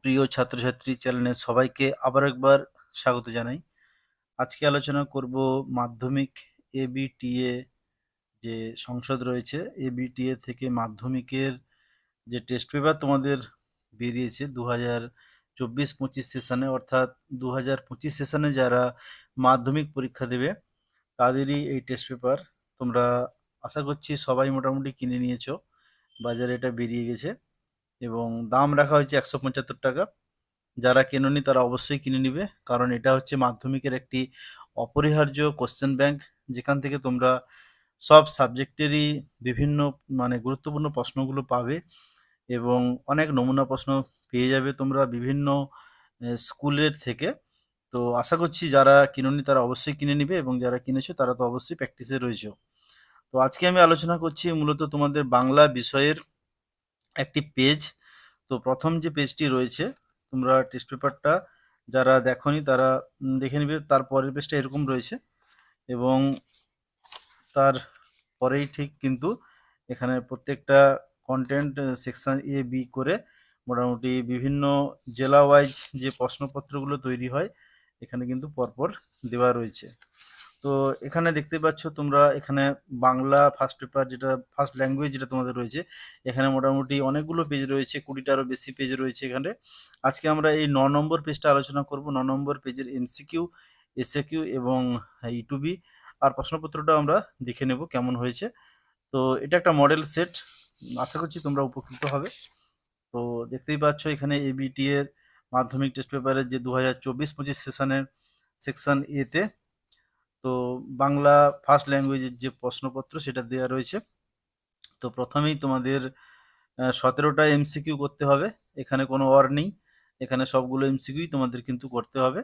প্রিয় ছাত্রছাত্রী চ্যানেলে সবাইকে আবার একবার স্বাগত জানাই। আজকে আলোচনা করব মাধ্যমিক এবিটিএ যে সংসদ রয়েছে এবিটিএ থেকে মাধ্যমিকের যে টেস্ট পেপার তোমাদের বেরিয়েছে দু হাজার চব্বিশ পঁচিশ সেশনে অর্থাৎ দু হাজার পঁচিশ সেশনে যারা মাধ্যমিক পরীক্ষা দেবে, তাদেরই এই টেস্ট পেপার তোমরা আশা করছি সবাই মোটামুটি কিনে নিয়েছো, বাজারে এটা বেরিয়ে গেছে। এবং দাম রাখা হয়েছে একশো পঁচাত্তর টাকা। যারা কেননি তারা অবশ্যই কিনে নিবে, কারণ এটা হচ্ছে মাধ্যমিকের একটি অপরিহার্য কোশ্চেন ব্যাংক যেখান থেকে তোমরা সব সাবজেক্টেরই বিভিন্ন মানে গুরুত্বপূর্ণ প্রশ্নগুলো পাবে এবং অনেক নমুনা প্রশ্ন পেয়ে যাবে তোমরা বিভিন্ন স্কুলের থেকে। তো আশা করছি যারা কিনুনি তারা অবশ্যই কিনে নিবে এবং যারা কিনেছো তারা তো অবশ্যই প্র্যাকটিসে রয়েছে। তো আজকে আমি আলোচনা করছি মূলত তোমাদের বাংলা বিষয়ের একটি পেজ তো প্রথম যে পেজটি রয়েছে, তোমরা টেস্ট পেপারটা যারা দেখোনি তারা দেখে নিবে। তার পরের পেজটা এরকম রয়েছে এবং তার পরেই ঠিক কিন্তু এখানে প্রত্যেকটা কন্টেন্ট সেকশন এ বি করে মোটামুটি বিভিন্ন জেলা ওয়াইজ যে প্রশ্নপত্রগুলো তৈরি হয়, এখানে কিন্তু পরপর দেওয়া রয়েছে। তো এখানে দেখতে পাচ্ছ তোমরা এখানে বাংলা ফার্স্ট পেপার যেটা ফার্স্ট ল্যাঙ্গুয়েজ যেটা তোমাদের রয়েছে, এখানে মোটামুটি অনেকগুলো পেজ রয়েছে কুড়িটারও বেশি পেজ রয়েছে এখানে। আজকে আমরা এই ন নম্বর পেজটা আলোচনা করব, ন নম্বর পেজের এমসিকিউ এসএকিউ এবং ইটুবি আর প্রশ্নপত্রটা আমরা দেখে নেব কেমন হয়েছে। তো এটা একটা মডেল সেট আশা করছি তোমরা উপকৃত হবে। তো দেখতেই পাচ্ছ এখানে এবিটি এর মাধ্যমিক টেস্ট পেপারের যে দু হাজার চব্বিশ পঁচিশ সেশনের সেকশন এতে তো বাংলা ফার্স্ট ল্যাঙ্গুয়েজের যে প্রশ্নপত্র সেটা দেওয়া রয়েছে। তো প্রথমেই তোমাদের সতেরোটা এমসিকিউ করতে হবে। এখানে কোনো অর নেই। এখানে সবগুলো এমসিকিউই তোমাদের কিন্তু করতে হবে।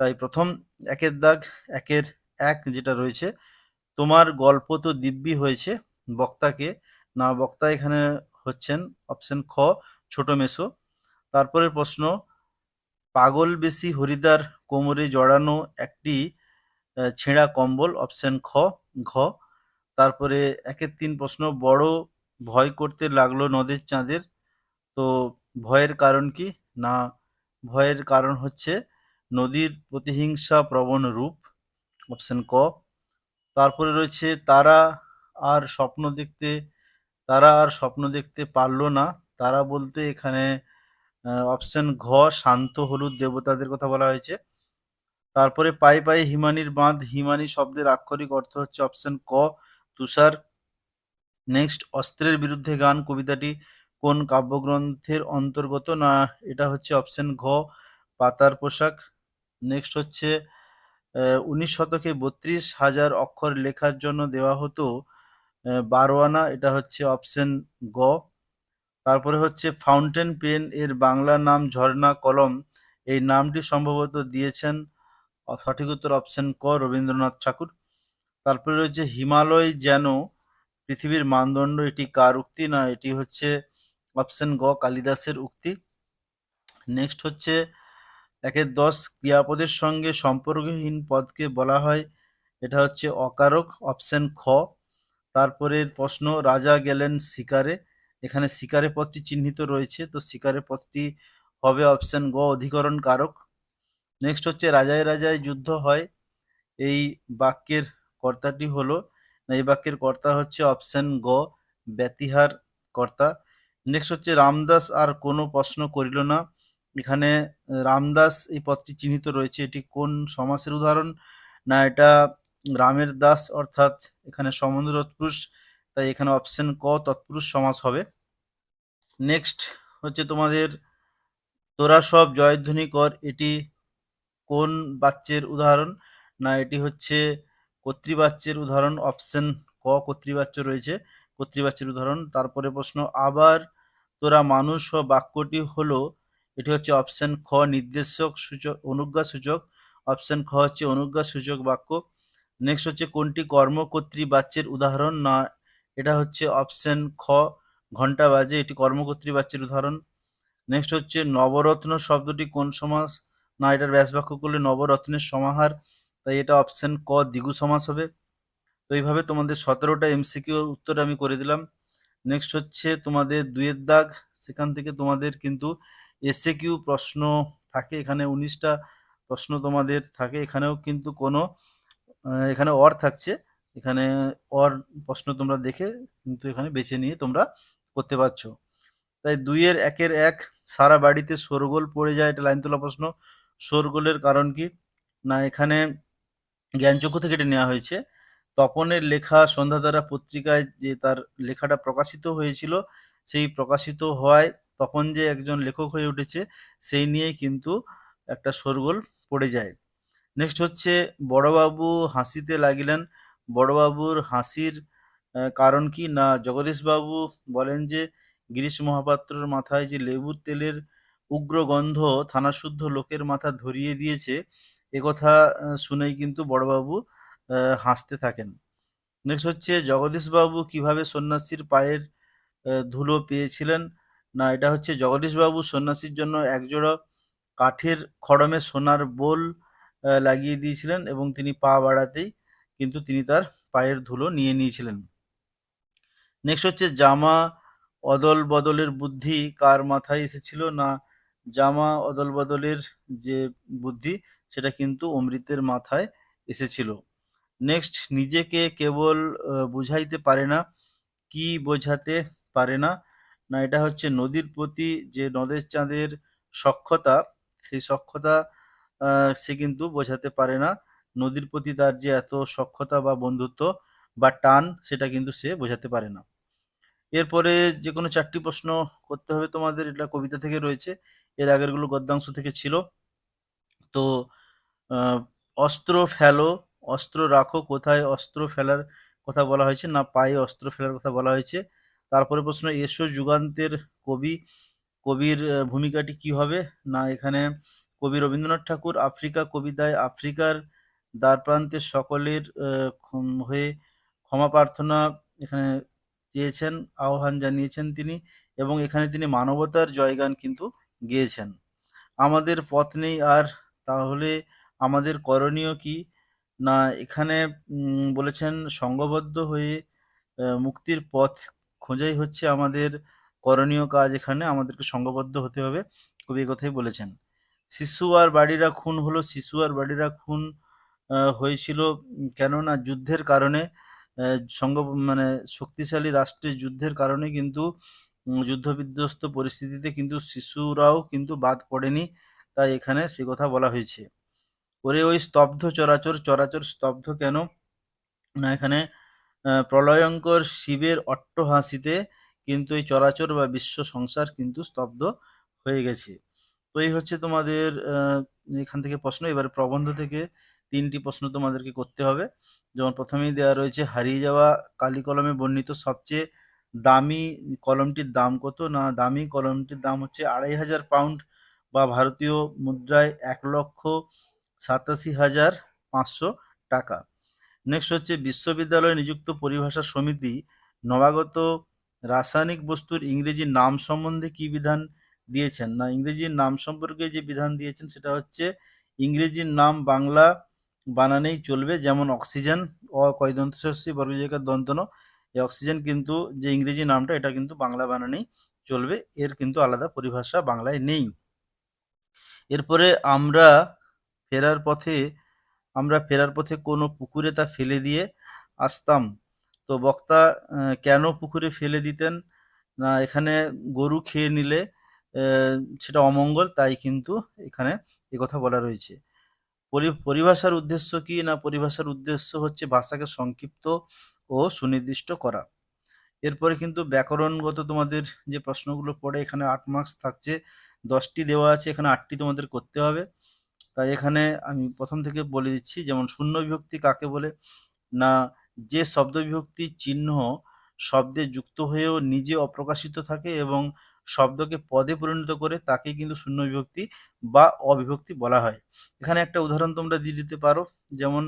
তাই প্রথম একের দাগ, একের এক যেটা রয়েছে, তোমার গল্প তো দিব্যি হয়েছে বক্তাকে। না, বক্তা এখানে হচ্ছেন অপশন খ, ছোট মেসো। তারপরের প্রশ্ন, পাগল বেশি হরিদার কোমরে জড়ানো একটি ছেঁড়া কম্বল অপশন খ, ঘ। তারপরে একের তিন প্রশ্ন, বড় ভয় করতে লাগল নদের চাঁদের, তো ভয়ের কারণ কি? না, ভয়ের কারণ হচ্ছে নদীর প্রতিহিংসা প্রবণ রূপ অপশন ক। তারপরে রয়েছে, তারা আর স্বপ্ন দেখতে, তারা আর স্বপ্ন দেখতে পারল না। তারা বলতে এখানে অপশন ঘ, শান্ত, হলুদ দেবতাদের কথা বলা হয়েছে। তারপরে পাই পায়ে হিমানির বাঁধ হিমানি শব্দের আক্ষরিক অর্থ হচ্ছে অপশন ক তুষার। নেক্সট অস্ত্রের বিরুদ্ধে গান কবিতাটি কোন কাব্যগ্রন্থের অন্তর্গত? না এটা হচ্ছে অপশন ঘ পাতার পোশাক। নেক্সট হচ্ছে উনিশ শতকে বত্রিশ হাজার অক্ষর লেখার জন্য দেওয়া হতো আহ, বারো আনা এটা হচ্ছে অপশন গ। তারপরে হচ্ছে ফাউন্টেন পেন এর বাংলা নাম ঝর্ণা কলম এই নামটি সম্ভবত দিয়েছেন সঠিক উত্তর অপশন ক, রবীন্দ্রনাথ ঠাকুর। তারপরে রয়েছে, হিমালয় যেন পৃথিবীর মানদণ্ড, এটি কার উক্তি না এটি হচ্ছে অপশন গ, কালিদাসের উক্তি। নেক্সট হচ্ছে, একের দশ, ক্রিয়াপদের সঙ্গে সম্পর্কহীন পদকে বলা হয়, এটা হচ্ছে অকারক অপশন খ। তারপরের প্রশ্ন, রাজা গেলেন শিকারে। এখানে শিকারে পদটি চিহ্নিত রয়েছে, তো শিকারে পদটি হবে অপশন গ, অধিকরণ কারক। নেক্সট হচ্ছে রাজায় রাজায় যুদ্ধ হয়। এই বাক্যের কর্তাটি হলো, এই বাক্যের কর্তা হচ্ছে অপশন গ, ব্যতিহার কর্তা। নেক্সট হচ্ছে রামদাস, আর কোনো প্রশ্ন করিল না। এখানে রামদাস এই পদটি চিহ্নিত রয়েছে। এটি কোন সমাসের উদাহরণ? না, এটা রামের দাস, অর্থাৎ এখানে সম্বন্ধ তৎপুরুষ, তাই এখানে অপশন ক, তৎপুরুষ সমাস হবে। নেক্সট হচ্ছে তোমাদের তোরা সব জয়ধ্বনি কর। এটি কোন বাচ্যের উদাহরণ? না, এটি হচ্ছে কর্তৃবাচ্যের উদাহরণ, অপশন ক, কর্তৃবাচ্য রয়েছে, কর্তৃবাচ্যের উদাহরণ। তারপরে প্রশ্ন, আবার তোরা মানুষ ও বাক্যটি হলো, এটি হচ্ছে অপশন খ, নির্দেশক সূচক, অনুজ্ঞা সূচক। অপশন খ হচ্ছে অনুজ্ঞা সূচক বাক্য। নেক্সট হচ্ছে কোনটি কর্মকর্তৃ বাচ্যের উদাহরণ? না, এটা হচ্ছে অপশন খ ঘণ্টা বাজে, এটি কর্মকর্তৃ বাচ্যের উদাহরণ। নেক্সট হচ্ছে নবরত্ন শব্দটি কোন সমাস না এটার ব্যাস বাক্য করলে নবরত্নের সমাহার, তাই এটা অপশন ক, দ্বিগু সমাস হবে। তো এইভাবে তোমাদের সতেরোটা এমসিকিউ উত্তর আমি করে দিলাম। নেক্সট হচ্ছে তোমাদের দুয়ের দাগ। সেখান থেকে তোমাদের কিন্তু এসে কিউ প্রশ্ন থাকে, এখানে উনিশটা প্রশ্ন তোমাদের থাকে। এখানেও কিন্তু কোনো এখানে অর থাকছে। এখানে অর প্রশ্ন তোমরা দেখে কিন্তু এখানে বেছে নিয়ে তোমরা করতে পারছ। তাই দুইয়ের, একের এক, সারা বাড়িতে শোরগোল পড়ে যায়, এটা লাইন তোলা প্রশ্ন। শোরগোলের কারণ কি? না, এখানে জ্ঞানচক্ষু থেকে এটা নেওয়া হয়েছে। তপনের লেখা সন্ধ্যাধারা পত্রিকায় যে তার লেখাটা প্রকাশিত হয়েছিল, সেই প্রকাশিত হওয়ায় তপন যে একজন লেখক হয়ে উঠেছে, সেই নিয়েই কিন্তু একটা শোরগোল পড়ে যায়। নেক্সট হচ্ছে, বড়বাবু হাসিতে লাগিলেন। বড়বাবুর হাসির কারণ কি? না, জগদীশবাবু বলেন যে, গিরিশ মহাপাত্রর মাথায় যে লেবুর তেলের উগ্র গন্ধ থানাশুদ্ধ লোকের মাথা ধরিয়ে দিয়েছে একথা শুনেই কিন্তু বড়বাবু হাসতে থাকেন। নেক্সট হচ্ছে, জগদীশবাবু কীভাবে সন্ন্যাসীর পায়ের ধুলো পেয়েছিলেন? না, এটা হচ্ছে জগদীশবাবু সন্ন্যাসীর জন্য একজোড়া কাঠের খড়মে সোনার বোল লাগিয়ে দিয়েছিলেন এবং তিনি পা বাড়াতেই কিন্তু তিনি তার পায়ের ধুলো নিয়ে নিয়েছিলেন। নেক্সট হচ্ছে, জামা অদল বদলের বুদ্ধি কার মাথায় এসেছিল? না জামা অদল বদলের যে বুদ্ধি, সেটা কিন্তু অমৃতের মাথায় এসেছিল। নেক্সট নিজেকে কেবল বুঝাইতে পারে না, কি বোঝাতে পারে না। না, এটা হচ্ছে নদীর প্রতি যে নদের চাঁদের সক্ষতা, সেই সক্ষতা সে কিন্তু বোঝাতে পারে না। নদীর প্রতি তার যে এত সক্ষতা বা বন্ধুত্ব বা টান, সেটা কিন্তু সে বোঝাতে পারে না। এরপরে যে কোনো চারটি প্রশ্ন করতে হবে তোমাদের, এটা কবিতা থেকে রয়েছে। এর আগেরগুলো গদ্যাংশ থেকে ছিল। তো অস্ত্র ফেলো, অস্ত্র রাখো কোথায়? অস্ত্র ফেলার কথা বলা হয়েছে না পায়ে অস্ত্র ফেলার কথা বলা হয়েছে। তারপরে প্রশ্ন, এসো যুগান্তের কবি, কবির ভূমিকাটি কি হবে? না, এখানে কবি রবীন্দ্রনাথ ঠাকুর, আফ্রিকা কবিতায় আফ্রিকার দ্বারপ্রান্তের সকলের হয়ে ক্ষমা প্রার্থনা, এখানে চেয়েছেন, আহ্বান জানিয়েছেন তিনি এবং এখানে তিনি মানবতার জয়গান কিন্তু গেয়েছেন। আমাদের পথ নেই আর, তাহলে আমাদের করণীয় কি? না, এখানে বলেছেন সংঘবদ্ধ হয়ে মুক্তির পথ খোঁজাই হচ্ছে আমাদের করণীয় কাজ। এখানে আমাদেরকে সংঘবদ্ধ হতে হবে কবি কথাই বলেছেন। শিশু আর বাড়িরা খুন হলো, শিশু আর বাড়িরা খুন হয়েছিল কেননা যুদ্ধের কারণে সংঘ মানে শক্তিশালী রাষ্ট্রের যুদ্ধের কারণে কিন্তু যুদ্ধবিধ্বস্ত পরিস্থিতিতে কিন্তু শিশুরাও কিন্তু বাদ পড়েনি। তাই এখানে সে কথা বলা হয়েছে। ওরে ওই স্তব্ধ চরাচর চরাচর স্তব্ধ কেন? না, এখানে প্রলয়ঙ্কর শিবের অট্টহাসিতে কিন্তু এই চরাচর বা বিশ্ব সংসার কিন্তু স্তব্ধ হয়ে গেছে। তো এই হচ্ছে তোমাদের এখান থেকে প্রশ্ন। এবারে প্রবন্ধ থেকে তিনটি প্রশ্ন তোমাদেরকে করতে হবে। যেমন প্রথমেই দেওয়া রয়েছে, হারিয়ে যাওয়া কালি কলমে বর্ণিত সবচেয়ে দামি কলমটির দাম কত? না, দামি কলমটির দাম হচ্ছে আড়াই হাজার পাউন্ড বা ভারতীয় মুদ্রায় এক লক্ষ সাতাশি হাজার পাঁচশো টাকা। নেক্সট হচ্ছে, বিশ্ববিদ্যালয়ে নিযুক্ত পরিভাষা সমিতি নবাগত রাসায়নিক বস্তুর ইংরেজি নাম সম্বন্ধে কি বিধান দিয়েছেন? না, ইংরেজির নাম সম্পর্কে যে বিধান দিয়েছেন সেটা হচ্ছে, ইংরেজির নাম বাংলা বানানেই চলবে, যেমন অক্সিজেন অ কয় দন্তস্বী বর্গজায়গার দন্তন। এই অক্সিজেন কিন্তু যে ইংরেজি নামটা, এটা কিন্তু বাংলা বানানেই চলবে, এর কিন্তু আলাদা পরিভাষা বাংলায় নেই। এরপরে আমরা ফেরার পথে, আমরা ফেরার পথে কোনো পুকুরে তা ফেলে দিয়ে আসতাম। তো বক্তা কেন পুকুরে ফেলে দিতেন? না, এখানে গরু খেয়ে নিলে সেটা অমঙ্গল, তাই কিন্তু এখানে কথা বলা রয়েছে। পরিভাষার উদ্দেশ্য কি না পরিভাষার উদ্দেশ্য হচ্ছে ভাষাকে সংক্ষিপ্ত ও সুনির্দিষ্ট করা। এরপরে কিন্তু ব্যাকরণগত তোমাদের যে প্রশ্নগুলো পড়ে, এখানে আট মার্কস থাকছে, দশটি দেওয়া আছে, এখানে আটটি তোমাদের করতে হবে। তাই এখানে আমি প্রথম থেকে বলে দিচ্ছি, যেমন শূন্য বিভক্তি কাকে বলে? না, যে শব্দ বিভক্তি চিহ্ন শব্দে যুক্ত হয়েও নিজে অপ্রকাশিত থাকে এবং শব্দকে পদে পরিণত করে তাকে কিন্তু শূন্য বিভক্তি বা অবিভক্তি বলা হয়। এখানে একটা উদাহরণ তোমরা দিয়ে দিতে পারো, যেমন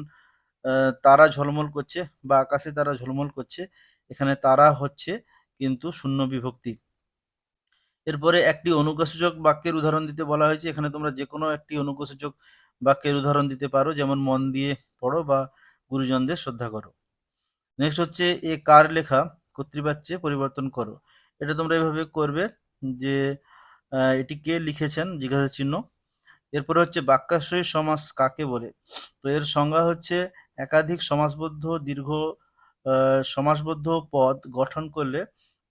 তারা ঝলমল করছে বা আকাশে তারা ঝলমল করছে, এখানে তারা হচ্ছে কিন্তু শূন্য বিভক্তি এরপরে একটি অনুজ্ঞাসূচক বাক্যের উদাহরণ দিতে বলা হয়েছে। এখানে তোমরা যে কোনো একটি অনুজ্ঞাসূচক বাক্যের উদাহরণ দিতে পারো, যেমন, মন দিয়ে পড়ো বা গুরুজনদের শ্রদ্ধা করো। নেক্সট হচ্ছে, এ কার লেখা কর্তৃবাচ্যে পরিবর্তন করো। এটা তোমরা এভাবে করবে যে এটি কে লিখেছেন? জিজ্ঞাসা চিহ্ন। এরপরে হচ্ছে বাক্যাশ্রয়ী সমাস কাকে বলে? তো এর সংজ্ঞা হচ্ছে একাধিক সমাসবদ্ধ দীর্ঘ আহ, সমাসবদ্ধ পদ গঠন করলে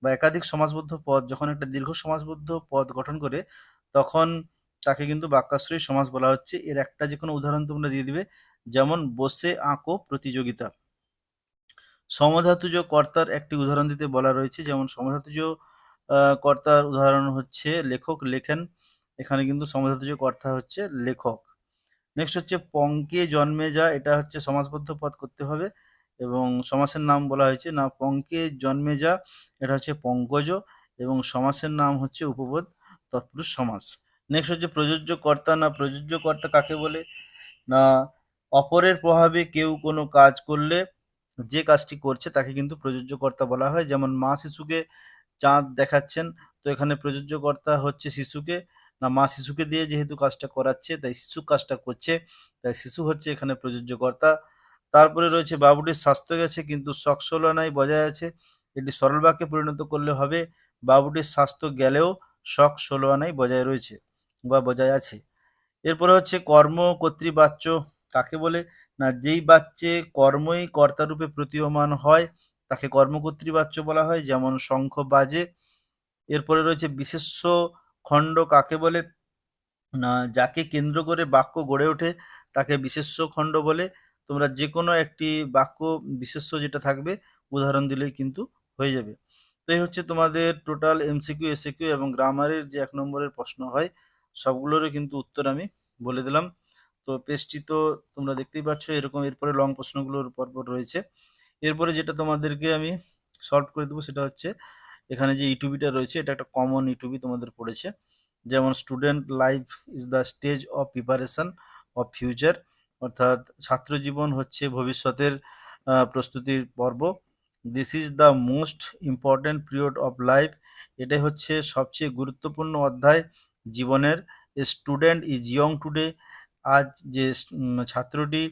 বা একাধিক সমাসবদ্ধ পদ যখন একটা দীর্ঘ সমাসবদ্ধ পদ গঠন করে তখন তাকে কিন্তু বাক্যাশ্রয়ী সমাস বলা হচ্ছে। এর একটা যে কোনো উদাহরণ তোমরা দিয়ে দিবে। যেমন বসে আঁকো প্রতিযোগিতা। সমধাতুজ কর্তার একটি উদাহরণ দিতে বলা রয়েছে। যেমন সমধাতুজ কর্তার উদাহরণ হচ্ছে লেখক লেখেন, এখানে কিন্তু সমধাতুজ কর্তা হচ্ছে লেখক। নেক্সট হচ্ছে পঙ্কে জন্মে যা, এটা হচ্ছে সমাজবদ্ধ পদ করতে হবে এবং সমাসের নাম বলা হয়েছে। না, পঙ্কে জন্মে যা, এটা হচ্ছে পঙ্কজ এবং সমাসের নাম হচ্ছে উপপদ তৎপুরুষ সমাস। নেক্সট হচ্ছে প্রযোজ্য কর্তা, না, প্রযোজ্য কর্তা কাকে বলে? না, অপরের প্রভাবে কেউ কোনো কাজ করলে যে কাজটি করছে তাকে কিন্তু প্রযোজ্য কর্তা বলা হয়। যেমন মা শিশুকে চাঁদ দেখাচ্ছেন। তো এখানে প্রযোজ্য কর্তা হচ্ছে শিশুকে। না, মা শিশুকে দিয়ে যেহেতু কাজটা করাচ্ছে, তাই শিশু কাজটা করছে, তাই শিশু হচ্ছে এখানে প্রযোজ্য কর্তা তারপরে রয়েছে বাবুটির স্বাস্থ্য গেছে, কিন্তু শখ বজায় আছে। এটি সরল বাক্যে পরিণত করলে হবে, বাবুটির স্বাস্থ্য গেলেও শখ ষোলো বজায় রয়েছে বা বজায় আছে। এরপরে হচ্ছে কর্ম কর্তৃবাচ্য কাকে বলে? না, যেই বাচ্চে কর্মই কর্তারূপে প্রতীয়মান হয় তাকে কর্মকর্তৃবাচ্য বলা হয়, যেমন শঙ্খ বাজে। এরপরে রয়েছে বিশেষ্য খণ্ড কাকে বলে? না, যাকে কেন্দ্র করে বাক্য গড়ে ওঠে, তাকে বিশেষ্য খণ্ড বলে। তোমরা যে কোনো একটি বাক্য বিশেষ্য যেটা থাকবে, উদাহরণ দিলেই কিন্তু হয়ে যাবে। তো এই হচ্ছে তোমাদের টোটাল এমসিকিউ এসিকিউ এবং গ্রামারের যে এক নম্বরের প্রশ্ন হয় সবগুলোরও কিন্তু উত্তর আমি বলে দিলাম। তো পেজটি তো তোমরা দেখতেই পাচ্ছ, এরকম এরপরে লং প্রশ্নগুলোর পরপর রয়েছে। এরপরে যেটা তোমাদেরকে আমি সলভ করে দেবো সেটা হচ্ছে, এখানে যে ইটুবিটা রয়েছে, এটা একটা কমন ইটুবি তোমাদের পড়েছে। যেমন student life is the stage of preparation of future অর্থাৎ ছাত্র জীবন হচ্ছে ভবিষ্যতের প্রস্তুতির পর্ব। This is the most important period of life এটাই হচ্ছে সবচেয়ে গুরুত্বপূর্ণ অধ্যায় জীবনের। স্টুডেন্ট ইজ ইয়ং টুডে আজ যে ছাত্রটি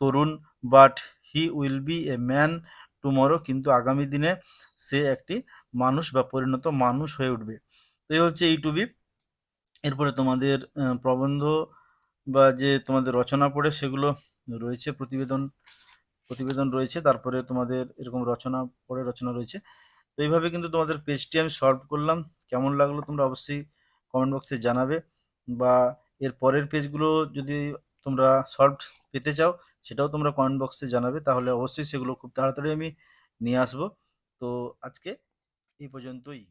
তরুণ but he will be a man tomorrow, কিন্তু আগামী দিনে সে একটি মানুষ বা পরিণত মানুষ হয়ে উঠবে। তো এই হচ্ছে ইউটিউবি এরপরে তোমাদের প্রবন্ধ বা যে তোমাদের রচনা পড়ে সেগুলো রয়েছে, প্রতিবেদন প্রতিবেদন রয়েছে, তারপরে তোমাদের এরকম রচনা পড়ে রচনা রয়েছে। তো এইভাবে কিন্তু তোমাদের পেজটি আমি সলভ করলাম। কেমন লাগল তোমরা অবশ্যই কমেন্ট বক্সে জানাবে। বা এর পরের পেজগুলো যদি তোমরা সলভ পেতে চাও সেটাও তোমরা কমেন্ট বক্সে জানাবে, তাহলে অবশ্যই সেগুলো খুব তাড়াতাড়ি আমি নিয়ে আসব। তো আজকে এই পর্যন্তই।